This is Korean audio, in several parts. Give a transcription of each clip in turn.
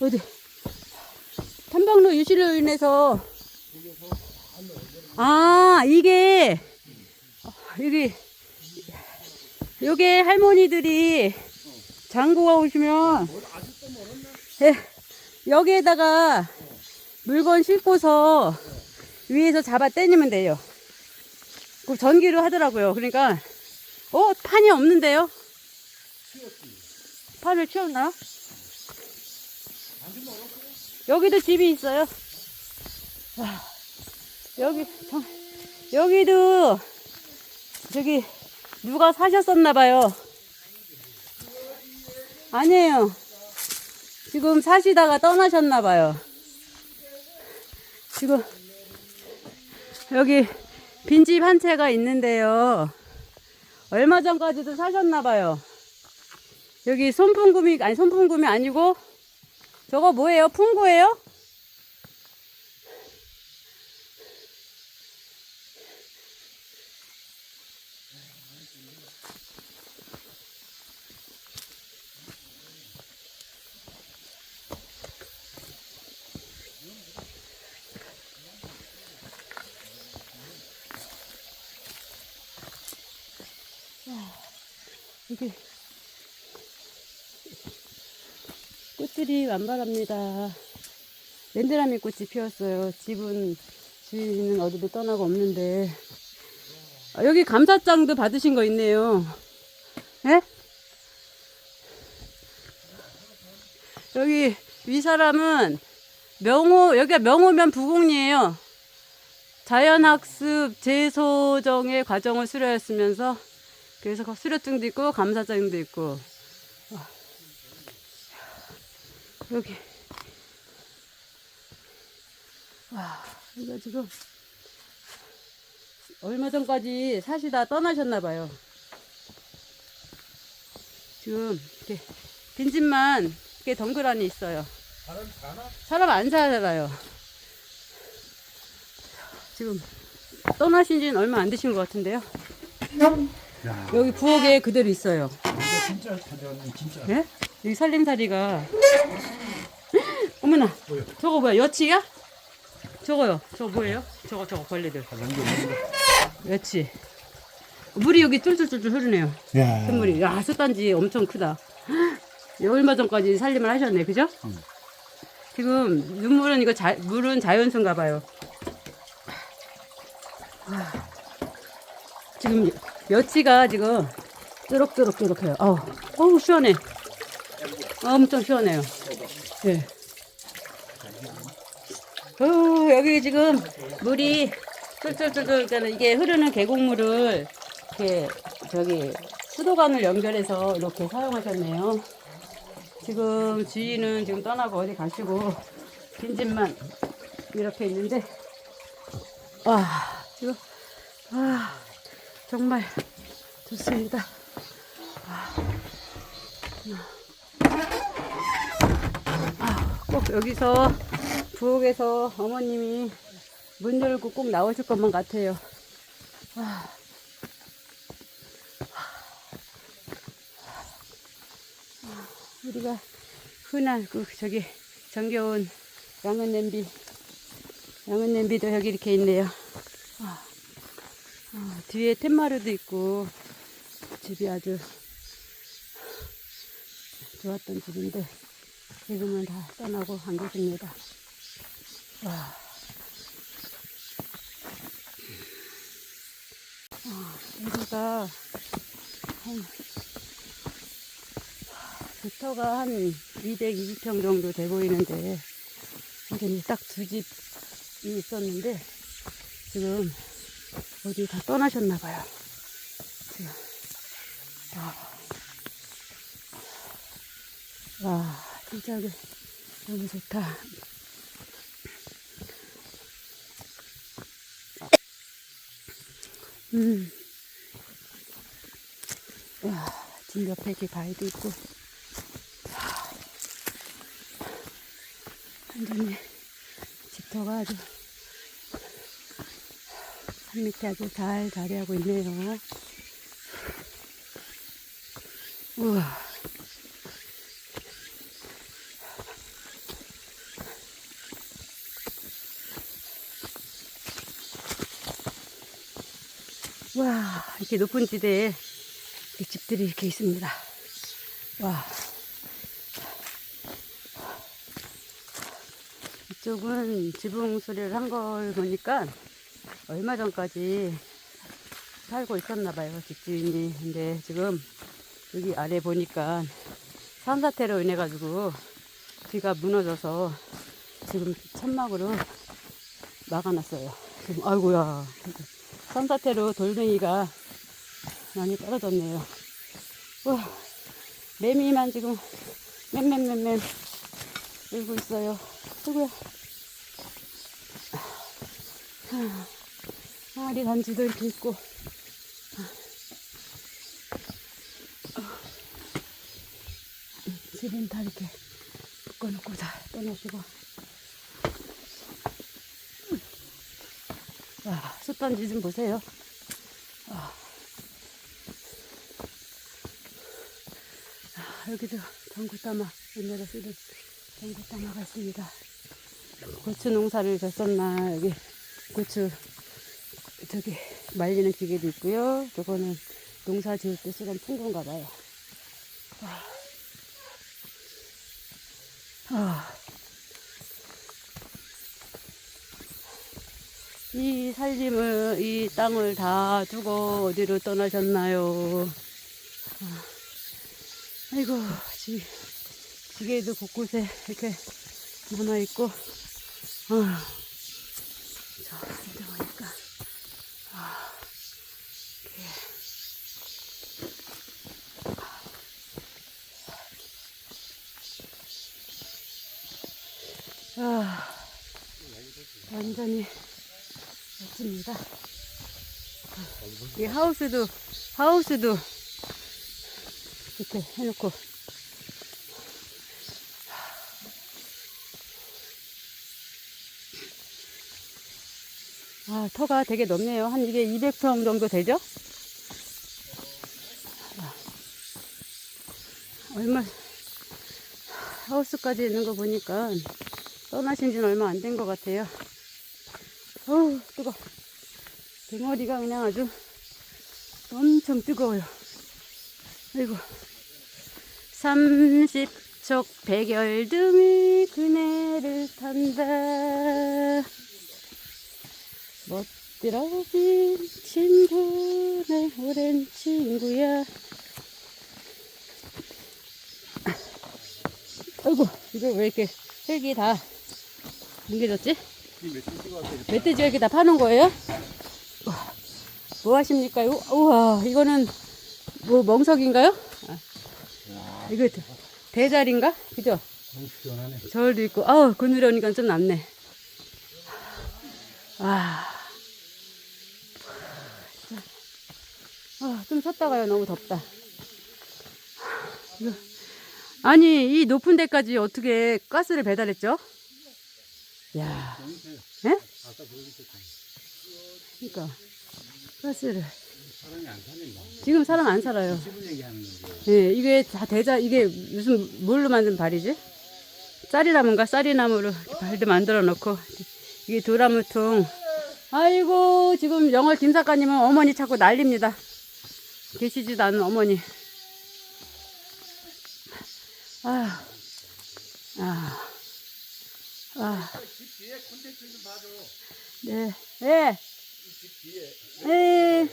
어디? 탐방로 유실로 인해서 아 이게 여기 요게 할머니들이 장구가 오시면 예, 여기에다가 물건 싣고서 위에서 잡아 당기면 돼요. 그 전기로 하더라고요. 그러니까 어 판이 없는데요? 판을 치웠나? 여기도 집이 있어요. 와, 여기 정- 여기도 저기 누가 사셨었나 봐요. 아니에요. 지금 사시다가 떠나셨나 봐요. 지금 여기 빈집 한 채가 있는데요. 얼마 전까지도 사셨나 봐요. 여기 손풍금이 아니 손풍금이 아니고 저거 뭐예요? 풍구예요? 이게 꽃들이 완발합니다. 렌드라미 꽃이 피었어요. 집은 주인은 어디로 떠나고 없는데 아, 여기 감사장도 받으신 거 있네요. 예? 여기 위 사람은 명호 여기가 명호면 부곡리예요. 자연학습 재소정의 과정을 수료했으면서 그래서 그 수료증도 있고 감사장도 있고 와. 여기 와 이거 지금 얼마 전까지 사시다 떠나셨나 봐요. 지금 이렇게 빈집만 이렇게 덩그러니 있어요. 사람 사나? 사람 안 살아요. 지금 떠나신 지는 얼마 안 되신 것 같은데요. 야, 여기 부엌에 그대로 있어요. 진짜 찾아왔네, 진짜. 예? 여기 살림살이가 어머나? 저거 뭐야 여치야? 저거요 저거 뭐예요? 저거 저거 벌레들 거. 여치 물이 여기 쫄쫄쫄쫄 흐르네요 야, 샘물이 야 솥단지 엄청 크다 얼마 전까지 살림을 하셨네 그죠? 응. 지금 눈물은 이거 자, 물은 자연수인가 봐요 와. 지금 여치가 지금 쪼록쪼록쪼록해요 어우 어우 시원해 엄청 시원해요 예. 어, 여기 지금 물이 쫄쫄쫄쫄 때는 이게 흐르는 계곡물을 이렇게 저기 수도관을 연결해서 이렇게 사용하셨네요. 지금 주인은 지금 떠나고 어디 가시고 빈집만 이렇게 있는데 와 지금 아 정말 좋습니다. 아, 꼭 여기서 부엌에서 어머님이 문 열고 꼭 나오실 것만 같아요. 아. 아, 우리가 흔한 그 저기 정겨운 양은 냄비, 양은 냄비도 여기 이렇게 있네요. 아, 아, 뒤에 텐마루도 있고 집이 아주 좋았던 집인데 지금은 다 떠나고 안 계십니다. 와. 아, 여기가 한 부터가 한 220평 정도 돼 보이는데 여기는 딱 두 집이 있었는데 지금 어디 다 떠나셨나 봐요. 지금. 아. 와, 진짜 그 너무 좋다. 음. 와, 집 옆에 이렇게 바위도 있고. 와, 완전히 집터가 아주 산 밑에 아주 잘 자리하고 있네요. 우와. 와, 이렇게 높은 지대에 집들이 이렇게 있습니다. 와. 이쪽은 지붕 수리를 한 걸 보니까 얼마 전까지 살고 있었나 봐요, 집주인이. 근데 지금 여기 아래 보니까 산사태로 인해 가지고 뒤가 무너져서 지금 천막으로 막아놨어요. 지금 아이고야 산사태로 돌멩이가 많이 떨어졌네요. 와 매미만 지금 맴맴맴맴 울고 있어요. 아이고야 항아리 단지도 이렇게 있고 집은 다 이렇게 묶어놓고 다 떠나시고 와, 숯단지 좀 보세요. 와. 아, 여기도 전구따마, 옛날에 쓰던 전구따마가 있습니다. 고추 농사를 졌었나, 여기 고추, 저기, 말리는 기계도 있고요. 저거는 농사 지을 때 쓰던 풍건가 봐요. 아. 이 살림을, 이 땅을 다 두고 어디로 떠나셨나요? 아, 아이고, 지, 지게도 곳곳에 이렇게 남아 있고, 아, 저, 이제 보니까, 아. 아, 완전히 멋집니다. 이 하우스도, 하우스도 이렇게 해놓고. 아, 터가 되게 넓네요. 한 이게 200평 정도 되죠? 아, 얼마, 하우스까지 있는 거 보니까 떠나신 지는 얼마 안 된 것 같아요. 어우, 뜨거. 덩어리가 그냥 아주 엄청 뜨거워요. 아이고. 30척 백열등이 그네를 탄다. 멋들어진 친구네, 오랜 친구야. 아이고, 이거 왜 이렇게 흙이 다 뭉개졌지? 멧돼지가 이렇게 다 파는 거예요? 뭐 하십니까? 우와, 이거는 뭐 멍석인가요? 아, 이거 대- 대자리인가? 그죠? 저울도 있고, 아우, 그늘에 오니까 좀 낫네. 아. 아, 좀 쉬었다가요. 너무 덥다. 아니, 이 높은 데까지 어떻게 가스를 배달했죠? 야. 예? 그니까. 가스를. 지금 사람 안 살아요. 예, 이게 다 대자, 이게 무슨, 뭘로 만든 발이지? 쌀이나무인가? 쌀이나무로 발도 만들어 놓고, 이게 도라무통. 아이고, 지금 영월 김 작가님은 어머니 찾고 난립니다. 계시지도 않은 어머니. 아, 아, 아. 집 뒤에 콘텐츠 좀 봐줘. 네, 예, 집 뒤에. 예.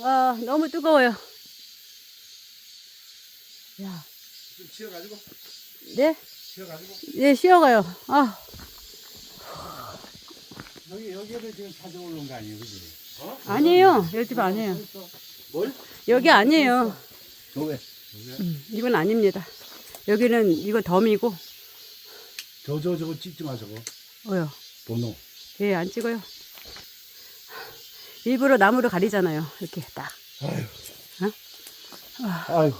와, 너무 뜨거워요. 야, 좀 치워가지고. 네? 치워가지고. 예, 쉬어가요. 아, 여기, 여기를 지금 찾아오는 거 아니에요, 그지? 어? 아니에요. 여기 집 아니에요. 뭘? 여기 아니에요. 저 왜? 음, 이건 아닙니다. 여기는 이거 덤이고, 저, 저, 저거 찍지 마, 저거. 어요. 번호. 예, 안 찍어요. 일부러 나무로 가리잖아요. 이렇게 딱. 아유. 어? 아유.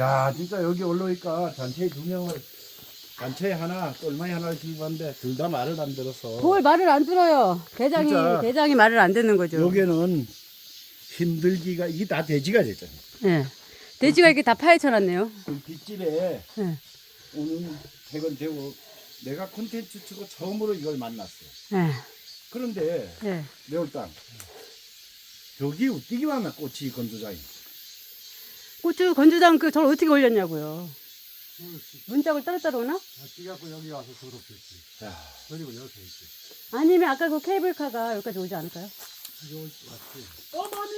야, 진짜 여기 올라오니까 단체에 두 명을, 단체에 하나, 똘마이 하나를 집었는데, 둘 다 말을 안 들어서. 뭘 말을 안 들어요. 대장이, 진짜. 대장이 말을 안 듣는 거죠. 여기는 힘들기가, 이게 다 돼지가 됐잖아. 예. 돼지가 이렇게 다 파헤쳐놨네요. 그 뒷집에 예. 오늘 퇴근되고, 내가 콘텐츠 치고 처음으로 이걸 만났어. 예. 그런데, 예. 매울땅. 저기 웃기기 많아 꽃이 건조장이. 고추 건조장 그 저를 어떻게 올렸냐고요. 문짝을 따로따로 오나? 뛰갖고 여기 와서 더럽혔지. 야, 그리고 여기 있지. 아니면 아까 그 케이블카가 여기까지 오지 않을까요? 여기 왔지. 어머니!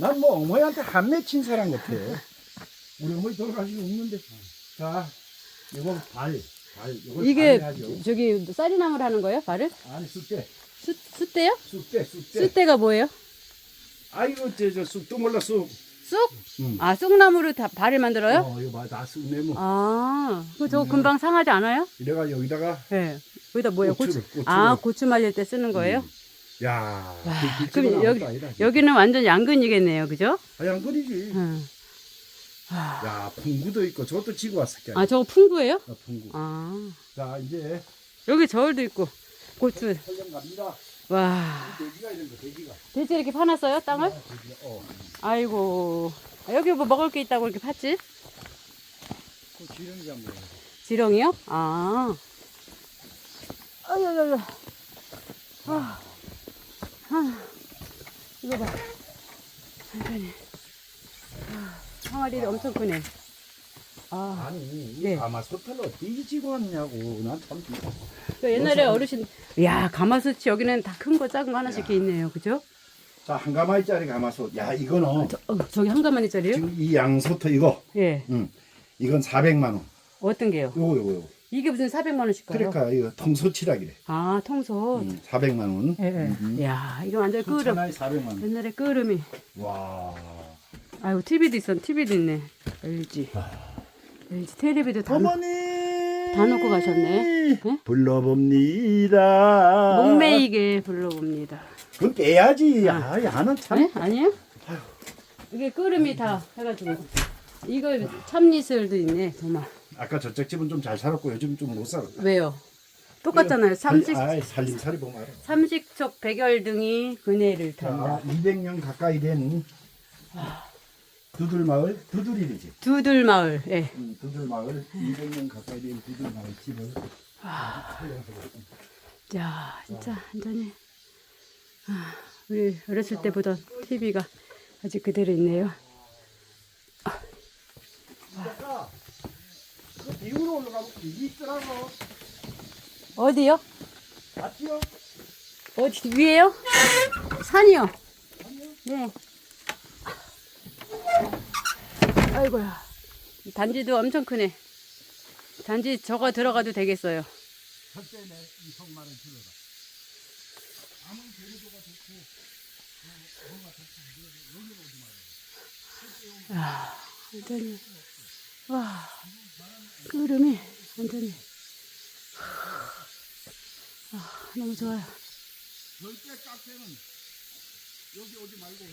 난 뭐 어머니한테 한 맺힌 사람 같아. 우리 어머니 돌아가시고 없는데. 자, 이거 발, 발. 이걸 이게 발해야죠. 저기 쌀이나물 하는 거예요? 발을? 아니 쑥대, 수, 숯대요? 쑥대, 쑥대. 숯대가 뭐예요? 아이고 저 저 쑥도 몰라 쑥. 쑥? 응. 아 쑥나무로 다 발을 만들어요? 어, 이거 봐, 다 쑥내무. 아, 그 저거 네. 금방 상하지 않아요? 이래가 여기다가 네. 여기다 뭐예요? 고추를, 고추. 고추를. 아, 고추 말릴 때 쓰는 거예요? 야, 와, 그 그럼 여기, 여기는 완전 양근이겠네요. 그죠? 하얀 거리지. 응. 야, 풍구도 있고 저것도 지고 왔을게. 아, 저거 풍구예요? 아, 풍구. 아, 자, 이제 여기 저울도 있고, 고추. 설령 갑니다. 와, 돼지가 이런 거, 돼지가. 대체 이렇게 파놨어요, 땅을? 돼지가. 어. 아이고, 아, 여기 뭐 먹을 게 있다고 이렇게 팠지? 그 지렁이가 뭐야? 지렁이요? 아. 아유, 아유, 아유. 아. 아. 이거 봐. 천천히. 아, 항아리를 엄청 크네. 아. 아니, 이 네. 가마솥을 어떻게 지고 왔냐고. 난 참. 그 옛날에 어르신, 야 가마솥이 여기는 다 큰 거 작은 거 하나씩 이렇게 있네요. 그죠? 자, 한 가마리짜리 가마솥. 야, 이거는 저, 어, 저기 한 가마니 짜리요? 지금 이 양솥 이거. 예. 응. 이건 400만 원. 어떤 게요? 요거 요거 요거. 이게 무슨 400만 원씩 가요? 그러니까 이거 통솥이라기래. 아, 통솥. 응, 400만 원. 예, 예. 야 이거 완전 끄름. 천하에 400만 원. 옛날에 끄름이. 와. 아이고, TV도 있어. TV도 있네. LG. LG 텔레비도 다, 놓- 어머니. 다 놓고 가셨네. 네? 불러봅니다. 목매이게 불러봅니다. 그건 빼야지. 아, 야는 참. 네? 아니에요? 이게 끄름이 다 해가지고. 이거 참이슬도 있네, 정말. 아까 저쪽 집은 좀 잘 살았고 요즘 좀 못 살았다. 왜요? 똑같잖아요. 삼식, 아, 살림살이 보면 알아. 삼식촉 백열 등이 그네를 탄다. 자, 200년 가까이 된 두들마을 두들이지. 두들마을, 예. 음, 두들마을 200년 가까이 된 두들마을 집을 자, 진짜 완전히 아, 우리 어렸을 때 보던 TV가 아직 그대로 있네요. 아까 그 비우로 올라가면 이게 있더라고. 어디요? 맞지요? 어디 위에요? 산이요. 네. 아이고야. 이 단지도 엄청 크네. 단지 저거 들어가도 되겠어요. 절대 내 이성만은 들어라. 아무 재료도가 좋고 야, 완전히 와 끄름이 완전히 아, 너무 좋아요. 절대 카페는 여기 오지 말고